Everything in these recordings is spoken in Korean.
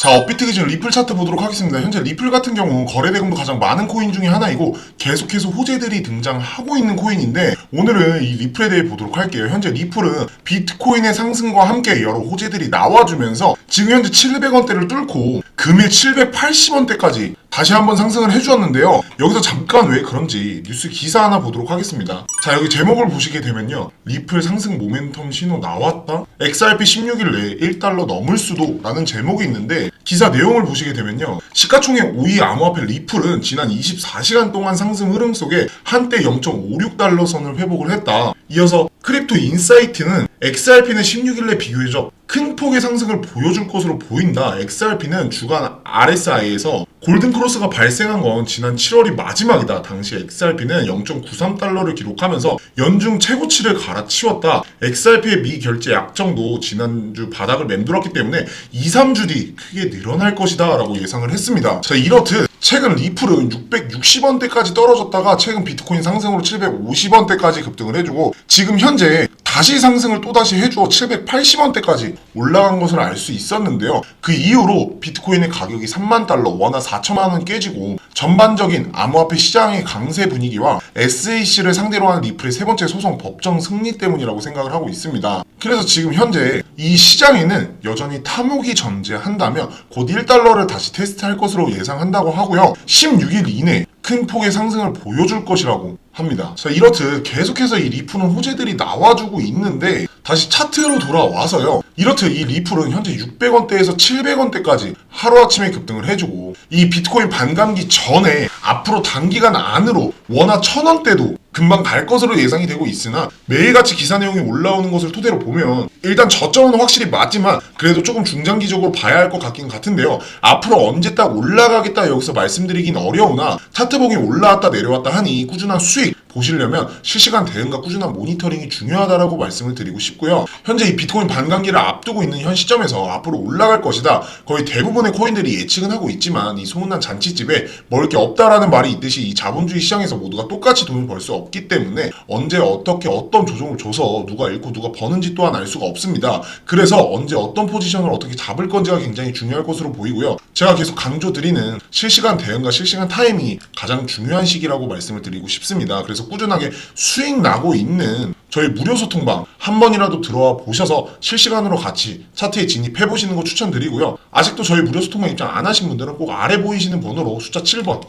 자, 업비트 기준 리플 차트 보도록 하겠습니다. 현재 리플 같은 경우 거래 대금도 가장 많은 코인 중에 하나이고 계속해서 호재들이 등장하고 있는 코인인데 오늘은 이 리플에 대해 보도록 할게요. 현재 리플은 비트코인의 상승과 함께 여러 호재들이 나와주면서 지금 현재 700원대를 뚫고 금일 780원대까지 다시 한번 상승을 해주었는데요. 여기서 잠깐 왜 그런지 뉴스 기사 하나 보도록 하겠습니다. 자, 여기 제목을 보시게 되면요. 리플 상승 모멘텀 신호 나왔다? XRP 16일 내에 1달러 넘을 수도? 라는 제목이 있는데 기사 내용을 보시게 되면요. 시가총액 5위 암호화폐 리플은 지난 24시간 동안 상승 흐름 속에 한때 0.56달러 선을 회복을 했다. 이어서 크립토 인사이트는 XRP는 16일 내 비교적 큰 폭의 상승을 보여줄 것으로 보인다. XRP는 주간 RSI에서 골든 크로스가 발생한 건 지난 7월이 마지막이다. 당시 XRP는 0.93달러를 기록하면서 연중 최고치를 갈아치웠다. XRP의 미결제 약정도 지난주 바닥을 맴돌았기 때문에 2, 3주 뒤 크게 늘어날 것이다. 라고 예상을 했습니다. 자, 이렇듯 최근 리플은 660원대까지 떨어졌다가 최근 비트코인 상승으로 750원대까지 급등을 해주고 지금 현재 다시 상승을 또다시 해주어 780원대까지 올라간 것을 알 수 있었는데요. 그 이후로 비트코인의 가격이 3만 달러, 원화 4천만 원 깨지고 전반적인 암호화폐 시장의 강세 분위기와 SAC를 상대로 하는 리플의 세 번째 소송 법정 승리 때문이라고 생각을 하고 있습니다. 그래서 지금 현재 이 시장에는 여전히 탐욕이 존재한다면 곧 1달러를 다시 테스트할 것으로 예상한다고 하고요. 16일 이내 큰 폭의 상승을 보여줄 것이라고 합니다. 자, 이렇듯 계속해서 이 리플은 호재들이 나와주고 있는데 다시 차트로 돌아와서요. 이렇듯 이 리플은 현재 600원대에서 700원대까지 하루아침에 급등을 해주고 이 비트코인 반감기 전에 앞으로 단기간 안으로 원화 1000원대도 금방 갈 것으로 예상이 되고 있으나 매일같이 기사 내용이 올라오는 것을 토대로 보면 일단 저점은 확실히 맞지만 그래도 조금 중장기적으로 봐야 할 것 같긴 같은데요. 앞으로 언제 딱 올라가겠다 여기서 말씀드리긴 어려우나 차트 보기 올라왔다 내려왔다 하니 꾸준한 수익 보시려면 실시간 대응과 꾸준한 모니터링이 중요하다라고 말씀을 드리고 싶고요. 현재 이 비트코인 반감기를 앞두고 있는 현 시점에서 앞으로 올라갈 것이다. 거의 대부분의 코인들이 예측은 하고 있지만 이 소문난 잔치집에 먹을 게 없다라는 말이 있듯이 이 자본주의 시장에서 모두가 똑같이 돈을 벌 수 없기 때문에 언제 어떻게 어떤 조종을 줘서 누가 잃고 누가 버는지 또한 알 수가 없습니다. 그래서 언제 어떤 포지션을 어떻게 잡을 건지가 굉장히 중요할 것으로 보이고요. 제가 계속 강조드리는 실시간 대응과 실시간 타임이 가장 중요한 시기라고 말씀을 드리고 싶습니다. 그래서 꾸준하게 수익 나고 있는 저희 무료 소통방 한 번이라도 들어와 보셔서 실시간으로 같이 차트에 진입해 보시는 거 추천드리고요. 아직도 저희 무료 소통방 입장 안 하신 분들은 꼭 아래 보이시는 번호로 숫자 7번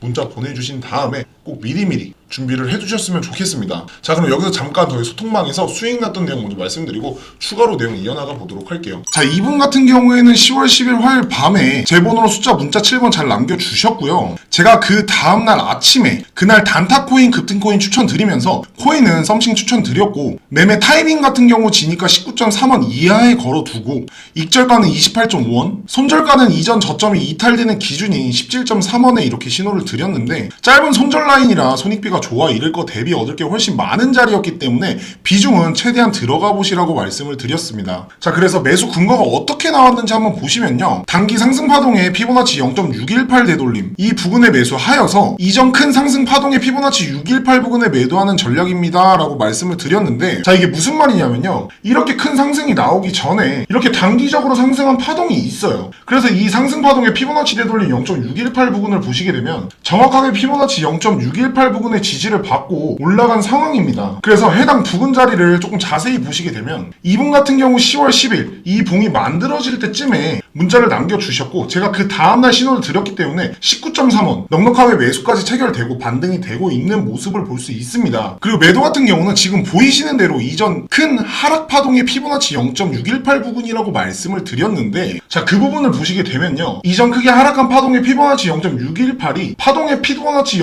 문자 보내주신 다음에 꼭 미리미리 준비를 해주셨으면 좋겠습니다. 자 그럼 여기서 잠깐 저희 소통방에서 수익 났던 내용 먼저 말씀드리고 추가로 내용 이어나가 보도록 할게요. 자 이분 같은 경우에는 10월 10일 화요일 밤에 제 번호로 숫자 문자 7번 잘 남겨주셨고요. 제가 그 다음날 아침에 그날 단타코인 급등코인 추천드리면서 코인은 썸씽 추천드렸고 매매 타이밍 같은 경우 지니까 19.3원 이하에 걸어두고 익절가는 28.5원 손절가는 이전 저점이 이탈되는 기준인 17.3원에 이렇게 신호를 드렸는데 짧은 손절 라인이라 손익비가 좋아 이럴 거 대비 얻을 게 훨씬 많은 자리였기 때문에 비중은 최대한 들어가 보시라고 말씀을 드렸습니다. 자 그래서 매수 근거가 어떻게 나왔는지 한번 보시면요. 단기 상승 파동의 피보나치 0.618 되돌림 이 부근에 매수하여서 이전 큰 상승 파동의 피보나치 618 부근에 매도하는 전략입니다 라고 말씀을 드렸는데 자 이게 무슨 말이냐면요. 이렇게 큰 상승이 나오기 전에 이렇게 단기적으로 상승한 파동이 있어요. 그래서 이 상승 파동의 피보나치 되돌림 0.618 부근을 보시게 되면 정확하게 피보나치 0.618 부근의 지지를 받고 올라간 상황입니다. 그래서 해당 부근 자리를 조금 자세히 보시게 되면 이분 같은 경우 10월 10일 이 봉이 만들어질 때쯤에 문자를 남겨주셨고 제가 그 다음날 신호를 드렸기 때문에 19.3원 넉넉하게 매수까지 체결되고 반등이 되고 있는 모습을 볼 수 있습니다. 그리고 매도 같은 경우는 지금 보이시는 대로 이전 큰 하락 파동의 피보나치 0.618 부근이라고 말씀을 드렸는데 자 그 부분을 보시게 되면요 이전 크게 하락한 파동의 피보나치 0.618이 파동의 피보나치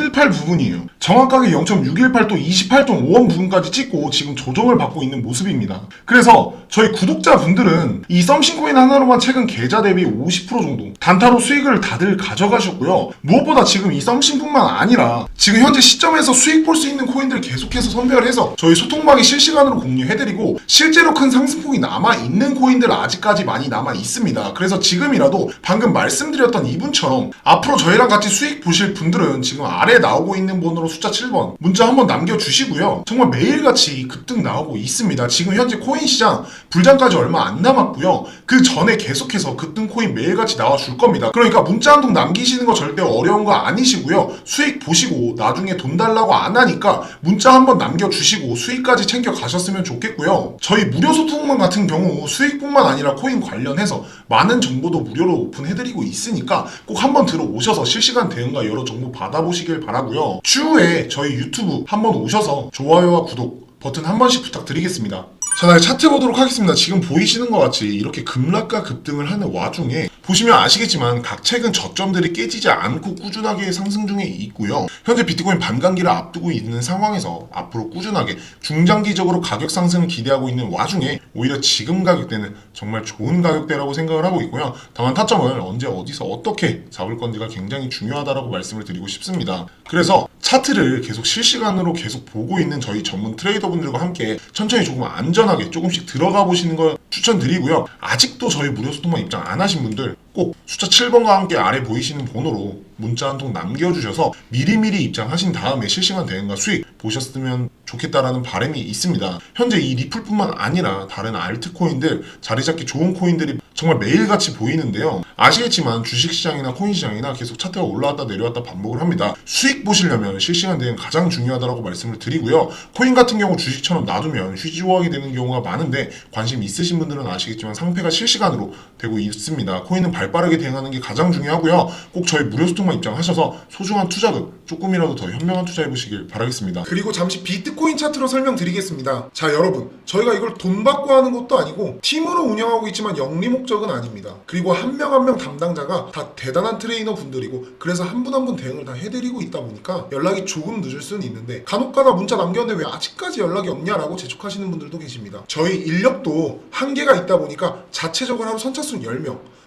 0.618 부분이에요. 정확하게 0.618 또 28.5원 부분까지 찍고 지금 조정을 받고 있는 모습입니다. 그래서 저희 구독자분들은 이 썸씽코인 하나로만 최근 계좌 대비 50% 정도 단타로 수익을 다들 가져가셨고요. 무엇보다 지금 이 썸씽뿐만 아니라 지금 현재 시점에서 수익 볼 수 있는 코인들 계속해서 선별해서 저희 소통방에 실시간으로 공유해드리고 실제로 큰 상승폭이 남아 있는 코인들 아직까지 많이 남아 있습니다. 그래서 지금이라도 방금 말씀드렸던 이분처럼 앞으로 저희랑 같이 수익 보실 분들은 지금 아래 아래 나오고 있는 번호로 숫자 7번 문자 한번 남겨주시고요. 정말 매일같이 급등 나오고 있습니다. 지금 현재 코인 시장 불장까지 얼마 안 남았고요. 그 전에 계속해서 급등 코인 매일같이 나와줄 겁니다. 그러니까 문자 한 통 남기시는 거 절대 어려운 거 아니시고요. 수익 보시고 나중에 돈 달라고 안 하니까 문자 한번 남겨주시고 수익까지 챙겨 가셨으면 좋겠고요. 저희 무료 소통방 같은 경우 수익뿐만 아니라 코인 관련해서 많은 정보도 무료로 오픈해드리고 있으니까 꼭 한번 들어오셔서 실시간 대응과 여러 정보 받아보시길 바라고요. 추후에 저희 유튜브 한번 오셔서 좋아요와 구독 버튼 한 번씩 부탁드리겠습니다. 자, 나 차트 보도록 하겠습니다. 지금 보이시는 것 같이 이렇게 급락과 급등을 하는 와중에 보시면 아시겠지만 각 최근 저점들이 깨지지 않고 꾸준하게 상승 중에 있고요. 현재 비트코인 반감기를 앞두고 있는 상황에서 앞으로 꾸준하게 중장기적으로 가격 상승을 기대하고 있는 와중에 오히려 지금 가격대는 정말 좋은 가격대라고 생각을 하고 있고요. 다만 타점을 언제 어디서 어떻게 잡을 건지가 굉장히 중요하다라고 말씀을 드리고 싶습니다. 그래서 차트를 계속 실시간으로 계속 보고 있는 저희 전문 트레이더분들과 함께 천천히 조금 안전하게 조금씩 들어가 보시는 걸 추천드리고요. 아직도 저희 무료 소통방 입장 안 하신 분들 꼭 숫자 7번과 함께 아래 보이시는 번호로 문자 한 통 남겨주셔서 미리미리 입장하신 다음에 실시간 대응과 수익 보셨으면 좋겠다라는 바람이 있습니다. 현재 이 리플뿐만 아니라 다른 알트코인들 자리 잡기 좋은 코인들이 정말 매일같이 보이는데요. 아시겠지만 주식시장이나 코인시장이나 계속 차트가 올라왔다 내려왔다 반복을 합니다. 수익 보시려면 실시간 대응 가장 중요하다고 말씀을 드리고요. 코인 같은 경우 주식처럼 놔두면 휴지조각이 되는 경우가 많은데 관심 있으신 분들은 아시겠지만 상패가 실시간으로 되고 있습니다. 코인은 발빠르게 대응하는 게 가장 중요하고요. 꼭 저희 무료 소통만 입장하셔서 소중한 투자금 조금이라도 더 현명한 투자해 보시길 바라겠습니다. 그리고 잠시 비트코인 차트로 설명드리겠습니다. 자, 여러분. 저희가 이걸 돈 받고 하는 것도 아니고 팀으로 운영하고 있지만 영리 목적은 아닙니다. 그리고 한 명 한명 담당자가 다 대단한 트레이너 분들이고 그래서 한 분 한 분 대응을 다 해드리고 있다 보니까 연락이 조금 늦을 수는 있는데 간혹가다 문자 남겼는데 왜 아직까지 연락이 없냐라고 재촉하시는 분들도 계십니다. 저희 인력도 한 계가 있다 보니까 자체적으로 하루 선착순 10명